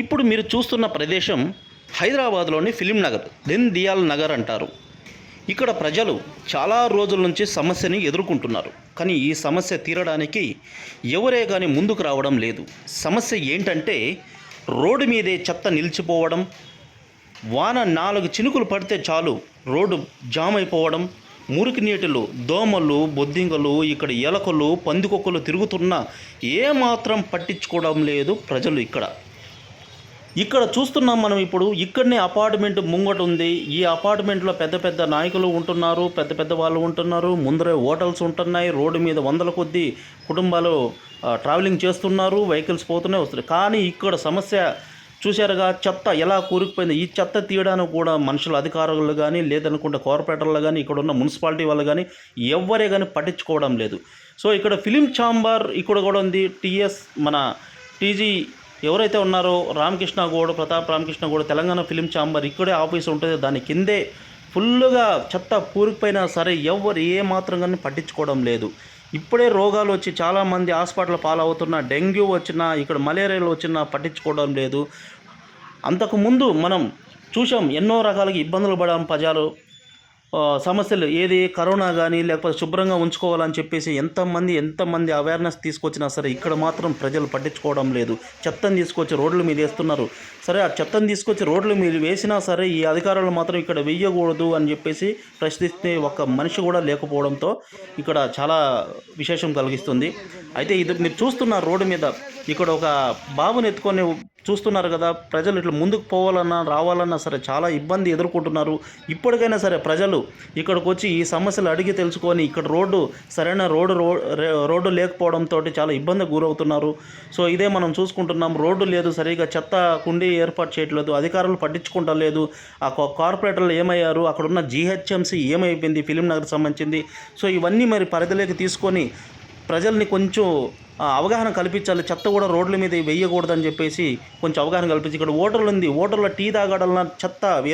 ఇప్పుడు మీరు చూస్తున్న ప్రదేశం హైదరాబాద్లోని ఫిలిం నగర్ దెన్ దియాల్ నగర్ అంటారు. ఇక్కడ ప్రజలు చాలా రోజుల నుంచి సమస్యని ఎదుర్కొంటున్నారు. కానీ ఈ సమస్య తీరడానికి ఎవరే కానీ ముందుకు రావడం లేదు. సమస్య ఏంటంటే రోడ్డు మీదే చెత్త నిలిచిపోవడం వాన నాలుగు చినుకులు పడితే చాలు రోడ్డు జామ్ అయిపోవడం మురికి నీటిలో దోమలు బొద్దింకలు ఇక్కడ ఎలకలు పందికొక్కలు తిరుగుతున్నా ఏమాత్రం పట్టించుకోవడం లేదు ప్రజలు ఇక్కడ. ఇక్కడ చూస్తున్నాం మనం ఇప్పుడు ఇక్కడనే అపార్ట్మెంట్ ముంగట ఉంది. ఈ అపార్ట్మెంట్లో పెద్ద పెద్ద నాయకులు ఉంటున్నారు పెద్ద పెద్ద వాళ్ళు ఉంటున్నారు ముందరే హోటల్స్ ఉంటున్నాయి రోడ్డు మీద వందల కొద్దీ కుటుంబాలు ట్రావెలింగ్ చేస్తున్నారు వెహికల్స్ పోతూనే వస్తున్నాయి. కానీ ఇక్కడ సమస్య చూశారుగా చెత్త ఎలా కూరుకుపోయింది? ఈ చెత్త తీయడానికి కూడా మనుషుల అధికారులు కానీ లేదనుకుంటే కార్పొరేటర్లు కానీ ఇక్కడ ఉన్న మున్సిపాలిటీ వాళ్ళు కానీ ఎవరే కానీ పట్టించుకోవడం లేదు. సో ఇక్కడ ఫిలిం ఛాంబర్ ఇక్కడ కూడా ఉంది. టీఎస్ మన టీజీ ఎవరైతే ఉన్నారో రామకృష్ణ గౌడ్ ప్రతాప్ రామకృష్ణ గౌడ్ తెలంగాణ ఫిలిం ఛాంబర్ ఇక్కడే ఆఫీస్ ఉంటుంది. దాని కిందే ఫుల్గా చెత్త కూరుకుపోయినా సరే ఎవరు ఏ మాత్రం కానీ పట్టించుకోవడం లేదు. ఇప్పుడే రోగాలు వచ్చి చాలామంది హాస్పిటల్ పాలవుతున్నా డెంగ్యూ వచ్చినా ఇక్కడ మలేరియాలు వచ్చినా పట్టించుకోవడం లేదు. అంతకుముందు మనం చూసాం ఎన్నో రకాలుగా ఇబ్బందులు పడాం ప్రజలు. సమస్యలు ఏది కరోనా కానీ లేకపోతే శుభ్రంగా ఉంచుకోవాలని చెప్పేసి ఎంతమంది ఎంతమంది అవేర్నెస్ తీసుకొచ్చినా సరే ఇక్కడ మాత్రం ప్రజలు పట్టించుకోవడం లేదు. చెత్తను తీసుకొచ్చి రోడ్ల మీద వేస్తున్నారు. సరే ఆ చెత్తను తీసుకొచ్చి రోడ్ల మీద వేసినా సరే ఈ అధికారులు మాత్రం ఇక్కడ వేయకూడదు అని చెప్పేసి ప్రశ్నిస్తే ఒక మనిషి కూడా లేకపోవడంతో ఇక్కడ చాలా విశేషం కలిగిస్తుంది. అయితే ఇది మీరు చూస్తున్న రోడ్డు మీద ఇక్కడ ఒక బాబుని ఎత్తుకొని చూస్తున్నారు కదా ప్రజలు ఇట్లా ముందుకు పోవాలన్నా రావాలన్నా సరే చాలా ఇబ్బంది ఎదుర్కొంటున్నారు. ఇప్పటికైనా సరే ప్రజలు ఇక్కడికి వచ్చి ఈ సమస్యలు అడిగి తెలుసుకొని ఇక్కడ రోడ్డు సరైన రోడ్డు రో రోడ్డు లేకపోవడంతో చాలా ఇబ్బంది గురవుతున్నారు. సో ఇదే మనం చూసుకుంటున్నాం. రోడ్డు లేదు సరిగా చెత్త కుండీ ఏర్పాటు చేయట్లేదు అధికారులు పట్టించుకుంటా లేదు. ఆ కార్పొరేటర్లు ఏమయ్యారు? అక్కడ ఉన్న జీహెచ్ఎంసీ ఏమైపోయింది? ఫిలిం నగర్ సంబంధించింది. సో ఇవన్నీ మరి పరిధిలోకి తీసుకొని ప్రజల్ని కొంచెం అవగాహన కల్పించాలి. చెత్త కూడా రోడ్ల మీద వేయకూడదని చెప్పేసి కొంచెం అవగాహన కల్పించి ఇక్కడ ఓటర్లు ఉంది. ఓటర్ల టీ తాగడాలన్న చెత్త వేరు